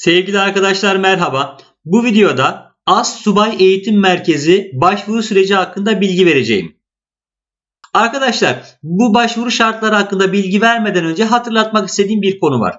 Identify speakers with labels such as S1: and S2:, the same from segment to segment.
S1: Sevgili arkadaşlar merhaba. Bu videoda As Subay Eğitim Merkezi başvuru süreci hakkında bilgi vereceğim. Arkadaşlar bu başvuru şartları hakkında bilgi vermeden önce hatırlatmak istediğim bir konu var.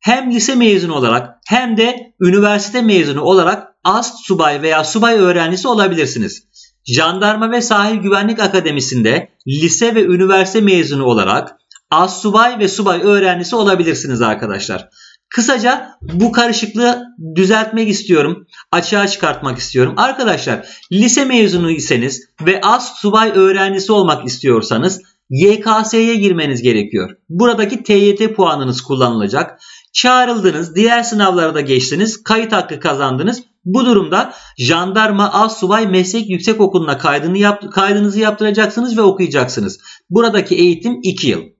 S1: Hem lise mezunu olarak hem de üniversite mezunu olarak As Subay veya Subay öğrencisi olabilirsiniz. Jandarma ve Sahil Güvenlik Akademisi'nde lise ve üniversite mezunu olarak As Subay ve Subay öğrencisi olabilirsiniz arkadaşlar. Kısaca bu karışıklığı düzeltmek istiyorum. Açığa çıkartmak istiyorum. Arkadaşlar lise mezunu iseniz ve az subay öğrencisi olmak istiyorsanız YKS'ye girmeniz gerekiyor. Buradaki TYT puanınız kullanılacak. Çağrıldınız, diğer sınavlara da geçtiniz, kayıt hakkı kazandınız. Bu durumda Jandarma Az Subay Meslek Yüksekokulu'na kaydını yap, kaydınızı yaptıracaksınız ve okuyacaksınız. Buradaki eğitim 2 yıl.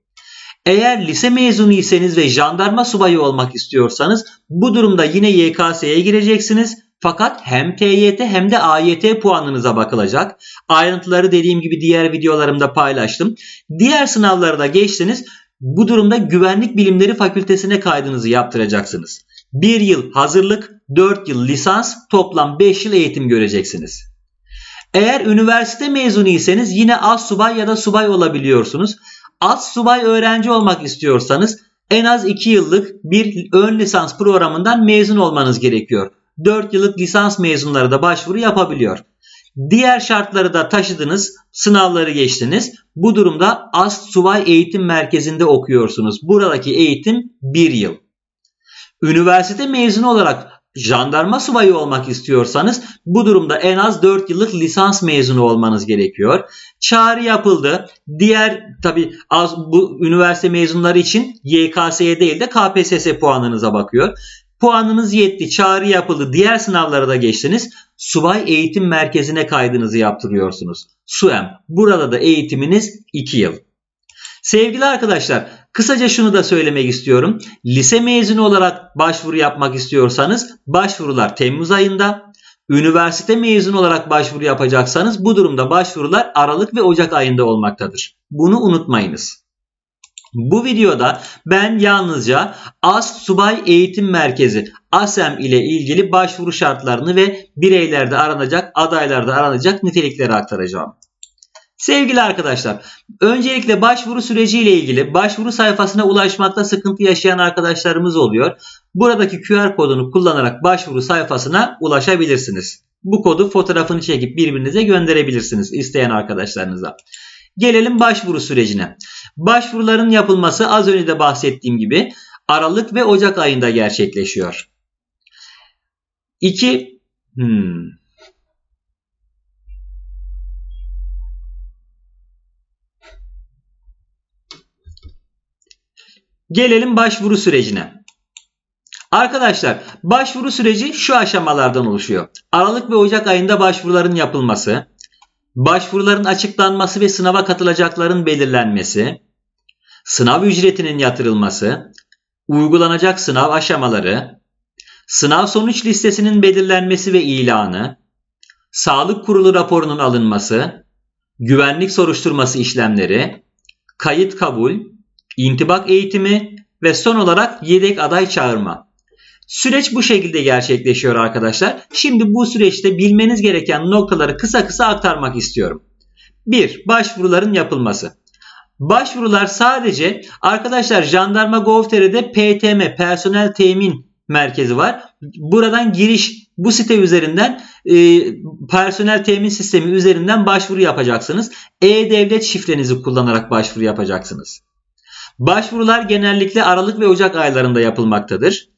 S1: Eğer lise mezunu ve jandarma subayı olmak istiyorsanız bu durumda yine YKS'ye gireceksiniz. Fakat hem TYT hem de AYT puanınıza bakılacak. Ayrıntıları dediğim gibi diğer videolarımda paylaştım. Diğer sınavları da geçtiniz. Bu durumda Güvenlik Bilimleri Fakültesine kaydınızı yaptıracaksınız. 1 yıl hazırlık, 4 yıl lisans, toplam 5 yıl eğitim göreceksiniz. Eğer üniversite mezunu yine az subay ya da subay olabiliyorsunuz. Az subay öğrenci olmak istiyorsanız en az 2 yıllık bir ön lisans programından mezun olmanız gerekiyor. 4 yıllık lisans mezunları da başvuru yapabiliyor. Diğer şartları da taşıdınız, sınavları geçtiniz. Bu durumda AST Subay Eğitim Merkezi'nde okuyorsunuz. Buradaki eğitim 1 yıl. Üniversite mezunu olarak jandarma subayı olmak istiyorsanız bu durumda en az 4 yıllık lisans mezunu olmanız gerekiyor. Çağrı yapıldı. Diğer tabi az bu üniversite mezunları için YKS'ye değil de KPSS puanınıza bakıyor. Puanınız yetti, çağrı yapıldı, diğer sınavlara da geçtiniz. Subay Eğitim Merkezi'ne kaydınızı yaptırıyorsunuz. SUEM. Burada da eğitiminiz 2 yıl. Sevgili arkadaşlar, kısaca şunu da söylemek istiyorum. Lise mezunu olarak başvuru yapmak istiyorsanız başvurular Temmuz ayında. Üniversite mezunu olarak başvuru yapacaksanız bu durumda başvurular Aralık ve Ocak ayında olmaktadır. Bunu unutmayınız. Bu videoda ben yalnızca AS Subay Eğitim Merkezi ASEM ile ilgili başvuru şartlarını ve bireylerde aranacak, adaylarda aranacak nitelikleri aktaracağım. Sevgili arkadaşlar, öncelikle başvuru süreci ile ilgili başvuru sayfasına ulaşmakta sıkıntı yaşayan arkadaşlarımız oluyor. Buradaki QR kodunu kullanarak başvuru sayfasına ulaşabilirsiniz. Bu kodu fotoğrafını çekip birbirinize gönderebilirsiniz isteyen arkadaşlarınıza. Gelelim başvuru sürecine. Başvuruların yapılması az önce de bahsettiğim gibi Aralık ve Ocak ayında gerçekleşiyor. 2 hmm. Gelelim başvuru sürecine. Arkadaşlar başvuru süreci şu aşamalardan oluşuyor. Aralık ve Ocak ayında başvuruların yapılması, başvuruların açıklanması ve sınava katılacakların belirlenmesi, sınav ücretinin yatırılması, uygulanacak sınav aşamaları, sınav sonuç listesinin belirlenmesi ve ilanı, sağlık kurulu raporunun alınması, güvenlik soruşturması işlemleri, kayıt kabul, intibak eğitimi ve son olarak yedek aday çağırma. Süreç bu şekilde gerçekleşiyor arkadaşlar. Şimdi bu süreçte bilmeniz gereken noktaları kısa kısa aktarmak istiyorum. 1. Başvuruların yapılması. Başvurular sadece arkadaşlar Jandarma Gov.tr'de PTM personel temin merkezi var. Buradan giriş bu site üzerinden e, personel temin sistemi üzerinden başvuru yapacaksınız. E-Devlet şifrenizi kullanarak başvuru yapacaksınız. Başvurular genellikle Aralık ve Ocak aylarında yapılmaktadır.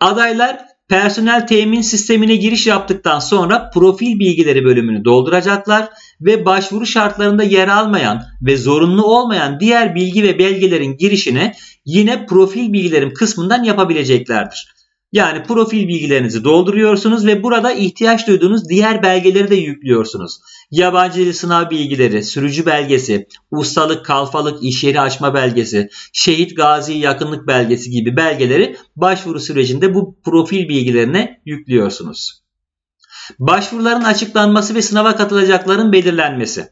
S1: Adaylar personel temin sistemine giriş yaptıktan sonra profil bilgileri bölümünü dolduracaklar ve başvuru şartlarında yer almayan ve zorunlu olmayan diğer bilgi ve belgelerin girişine yine profil bilgilerim kısmından yapabileceklerdir. Yani profil bilgilerinizi dolduruyorsunuz ve burada ihtiyaç duyduğunuz diğer belgeleri de yüklüyorsunuz. Yabancı dil sınav bilgileri, sürücü belgesi, ustalık, kalfalık, iş yeri açma belgesi, şehit gazi yakınlık belgesi gibi belgeleri başvuru sürecinde bu profil bilgilerine yüklüyorsunuz. Başvuruların açıklanması ve sınava katılacakların belirlenmesi.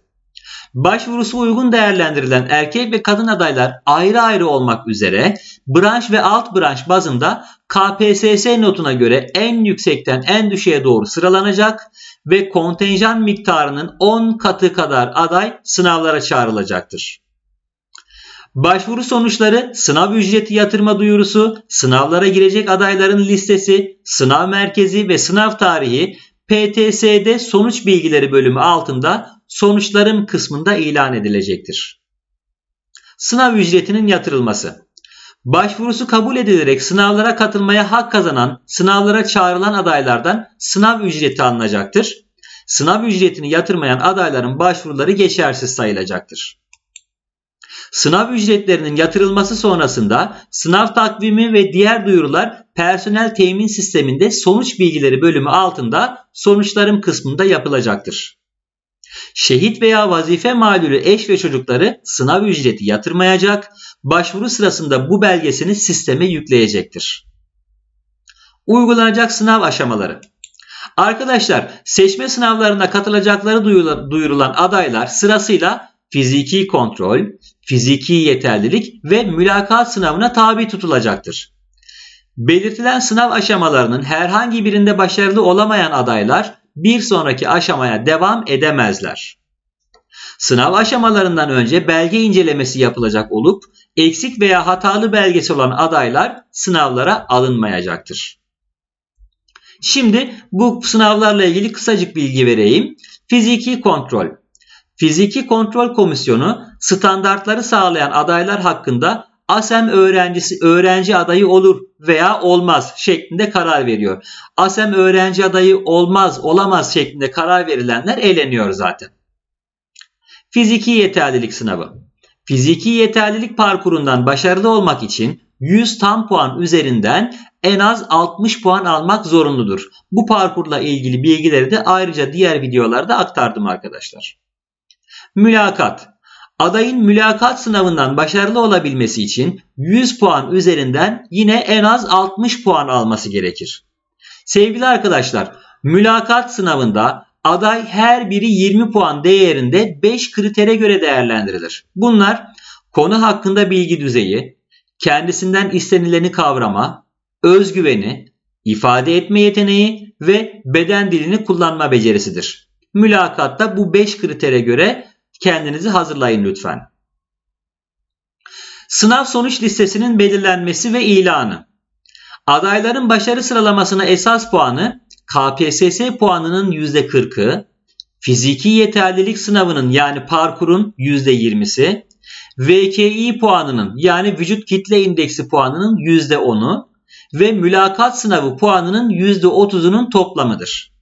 S1: Başvurusu uygun değerlendirilen erkek ve kadın adaylar ayrı ayrı olmak üzere branş ve alt branş bazında KPSS notuna göre en yüksekten en düşüğe doğru sıralanacak ve kontenjan miktarının 10 katı kadar aday sınavlara çağrılacaktır. Başvuru sonuçları, sınav ücreti yatırma duyurusu, sınavlara girecek adayların listesi, sınav merkezi ve sınav tarihi PTSD sonuç bilgileri bölümü altında sonuçlarım kısmında ilan edilecektir. Sınav ücretinin yatırılması Başvurusu kabul edilerek sınavlara katılmaya hak kazanan, sınavlara çağrılan adaylardan sınav ücreti alınacaktır. Sınav ücretini yatırmayan adayların başvuruları geçersiz sayılacaktır. Sınav ücretlerinin yatırılması sonrasında sınav takvimi ve diğer duyurular personel temin sisteminde sonuç bilgileri bölümü altında sonuçlarım kısmında yapılacaktır. Şehit veya vazife malulü eş ve çocukları sınav ücreti yatırmayacak, başvuru sırasında bu belgesini sisteme yükleyecektir. Uygulanacak sınav aşamaları Arkadaşlar seçme sınavlarına katılacakları duyurulan adaylar sırasıyla fiziki kontrol, fiziki yeterlilik ve mülakat sınavına tabi tutulacaktır. Belirtilen sınav aşamalarının herhangi birinde başarılı olamayan adaylar bir sonraki aşamaya devam edemezler. Sınav aşamalarından önce belge incelemesi yapılacak olup eksik veya hatalı belgesi olan adaylar sınavlara alınmayacaktır. Şimdi bu sınavlarla ilgili kısacık bilgi vereyim. Fiziki kontrol. Fiziki Kontrol Komisyonu standartları sağlayan adaylar hakkında ASEM öğrencisi öğrenci adayı olur veya olmaz şeklinde karar veriyor. ASEM öğrenci adayı olmaz, olamaz şeklinde karar verilenler eleniyor zaten. Fiziki yeterlilik sınavı. Fiziki yeterlilik parkurundan başarılı olmak için 100 tam puan üzerinden en az 60 puan almak zorunludur. Bu parkurla ilgili bilgileri de ayrıca diğer videolarda aktardım arkadaşlar. Mülakat. Adayın mülakat sınavından başarılı olabilmesi için 100 puan üzerinden yine en az 60 puan alması gerekir. Sevgili arkadaşlar, mülakat sınavında aday her biri 20 puan değerinde 5 kritere göre değerlendirilir. Bunlar konu hakkında bilgi düzeyi, kendisinden istenileni kavrama, özgüveni, ifade etme yeteneği ve beden dilini kullanma becerisidir. Mülakatta bu 5 kritere göre kendinizi hazırlayın lütfen. Sınav sonuç listesinin belirlenmesi ve ilanı. Adayların başarı sıralamasına esas puanı KPSS puanının %40'ı, fiziki yeterlilik sınavının yani parkurun %20'si, VKI puanının yani vücut kitle indeksi puanının %10'u ve mülakat sınavı puanının %30'unun toplamıdır.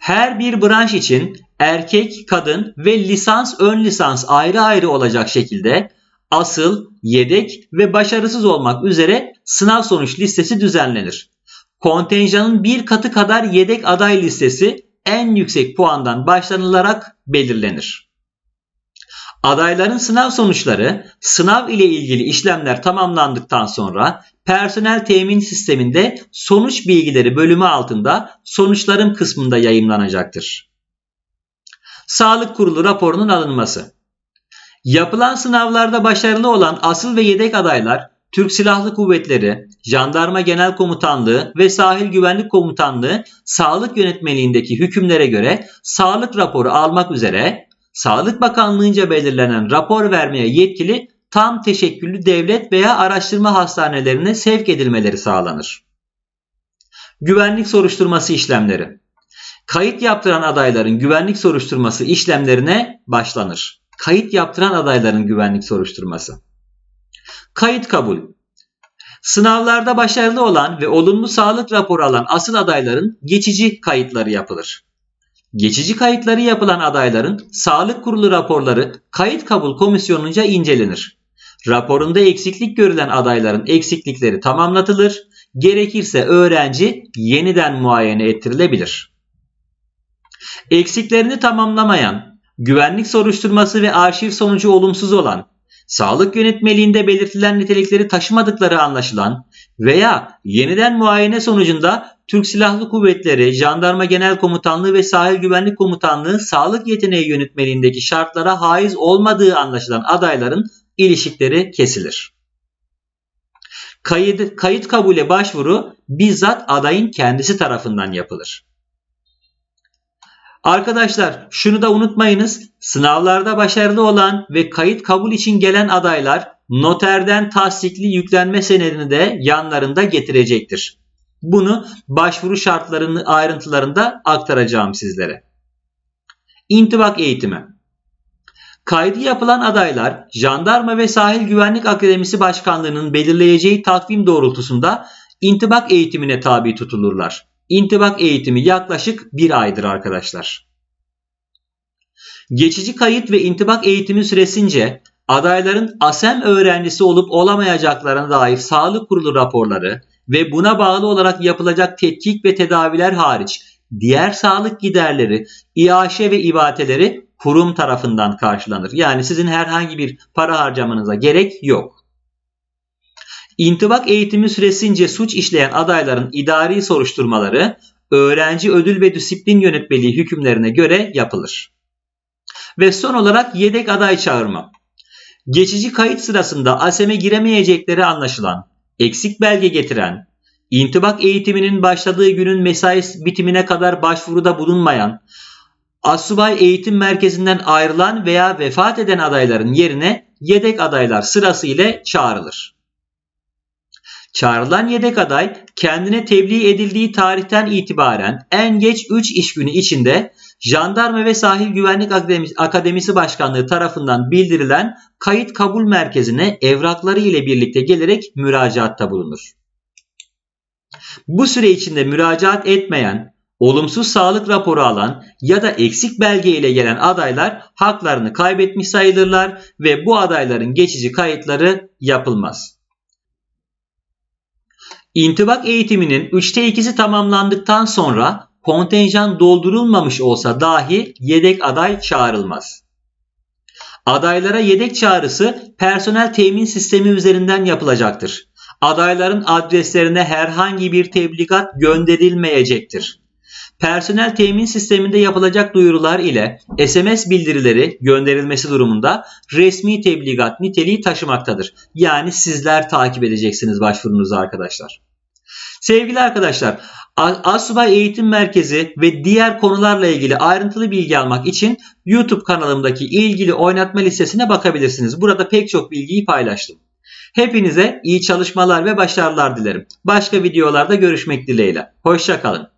S1: Her bir branş için erkek, kadın ve lisans, ön lisans ayrı ayrı olacak şekilde asıl, yedek ve başarısız olmak üzere sınav sonuç listesi düzenlenir. Kontenjanın bir katı kadar yedek aday listesi en yüksek puandan başlanılarak belirlenir. Adayların sınav sonuçları sınav ile ilgili işlemler tamamlandıktan sonra personel temin sisteminde sonuç bilgileri bölümü altında sonuçların kısmında yayınlanacaktır. Sağlık Kurulu raporunun alınması. Yapılan sınavlarda başarılı olan asıl ve yedek adaylar Türk Silahlı Kuvvetleri, Jandarma Genel Komutanlığı ve Sahil Güvenlik Komutanlığı sağlık yönetmeliğindeki hükümlere göre sağlık raporu almak üzere Sağlık Bakanlığı'nca belirlenen rapor vermeye yetkili tam teşekküllü devlet veya araştırma hastanelerine sevk edilmeleri sağlanır. Güvenlik soruşturması işlemleri. Kayıt yaptıran adayların güvenlik soruşturması işlemlerine başlanır. Kayıt yaptıran adayların güvenlik soruşturması. Kayıt kabul. Sınavlarda başarılı olan ve olumlu sağlık raporu alan asıl adayların geçici kayıtları yapılır. Geçici kayıtları yapılan adayların sağlık kurulu raporları kayıt kabul komisyonunca incelenir. Raporunda eksiklik görülen adayların eksiklikleri tamamlatılır. Gerekirse öğrenci yeniden muayene ettirilebilir. Eksiklerini tamamlamayan, güvenlik soruşturması ve arşiv sonucu olumsuz olan, sağlık yönetmeliğinde belirtilen nitelikleri taşımadıkları anlaşılan veya yeniden muayene sonucunda Türk Silahlı Kuvvetleri, Jandarma Genel Komutanlığı ve Sahil Güvenlik Komutanlığı sağlık yeteneği yönetmeliğindeki şartlara haiz olmadığı anlaşılan adayların ilişikleri kesilir. Kayıt, kayıt kabule başvuru bizzat adayın kendisi tarafından yapılır. Arkadaşlar şunu da unutmayınız. Sınavlarda başarılı olan ve kayıt kabul için gelen adaylar noterden tasdikli yüklenme senedini de yanlarında getirecektir. Bunu başvuru şartlarının ayrıntılarında aktaracağım sizlere. İntibak eğitimi. Kaydı yapılan adaylar Jandarma ve Sahil Güvenlik Akademisi Başkanlığı'nın belirleyeceği takvim doğrultusunda intibak eğitimine tabi tutulurlar. İntibak eğitimi yaklaşık bir aydır arkadaşlar. Geçici kayıt ve intibak eğitimi süresince adayların ASEM öğrencisi olup olamayacaklarına dair sağlık kurulu raporları ve buna bağlı olarak yapılacak tetkik ve tedaviler hariç diğer sağlık giderleri, İAŞ ve ibateleri kurum tarafından karşılanır. Yani sizin herhangi bir para harcamanıza gerek yok. İntibak eğitimi süresince suç işleyen adayların idari soruşturmaları öğrenci ödül ve disiplin yönetmeliği hükümlerine göre yapılır. Ve son olarak yedek aday çağırma. Geçici kayıt sırasında ASEM'e giremeyecekleri anlaşılan, eksik belge getiren, intibak eğitiminin başladığı günün mesai bitimine kadar başvuruda bulunmayan, Asubay Eğitim Merkezi'nden ayrılan veya vefat eden adayların yerine yedek adaylar sırası ile çağrılır. Çağrılan yedek aday kendine tebliğ edildiği tarihten itibaren en geç 3 iş günü içinde Jandarma ve Sahil Güvenlik Akademisi Başkanlığı tarafından bildirilen kayıt kabul merkezine evrakları ile birlikte gelerek müracaatta bulunur. Bu süre içinde müracaat etmeyen, olumsuz sağlık raporu alan ya da eksik belge ile gelen adaylar haklarını kaybetmiş sayılırlar ve bu adayların geçici kayıtları yapılmaz. İntibak eğitiminin 3'te 2'si tamamlandıktan sonra kontenjan doldurulmamış olsa dahi yedek aday çağrılmaz. Adaylara yedek çağrısı personel temin sistemi üzerinden yapılacaktır. Adayların adreslerine herhangi bir tebligat gönderilmeyecektir. Personel temin sisteminde yapılacak duyurular ile SMS bildirileri gönderilmesi durumunda resmi tebligat niteliği taşımaktadır. Yani sizler takip edeceksiniz başvurunuzu arkadaşlar. Sevgili arkadaşlar, Asubay Eğitim Merkezi ve diğer konularla ilgili ayrıntılı bilgi almak için YouTube kanalımdaki ilgili oynatma listesine bakabilirsiniz. Burada pek çok bilgiyi paylaştım. Hepinize iyi çalışmalar ve başarılar dilerim. Başka videolarda görüşmek dileğiyle. Hoşçakalın.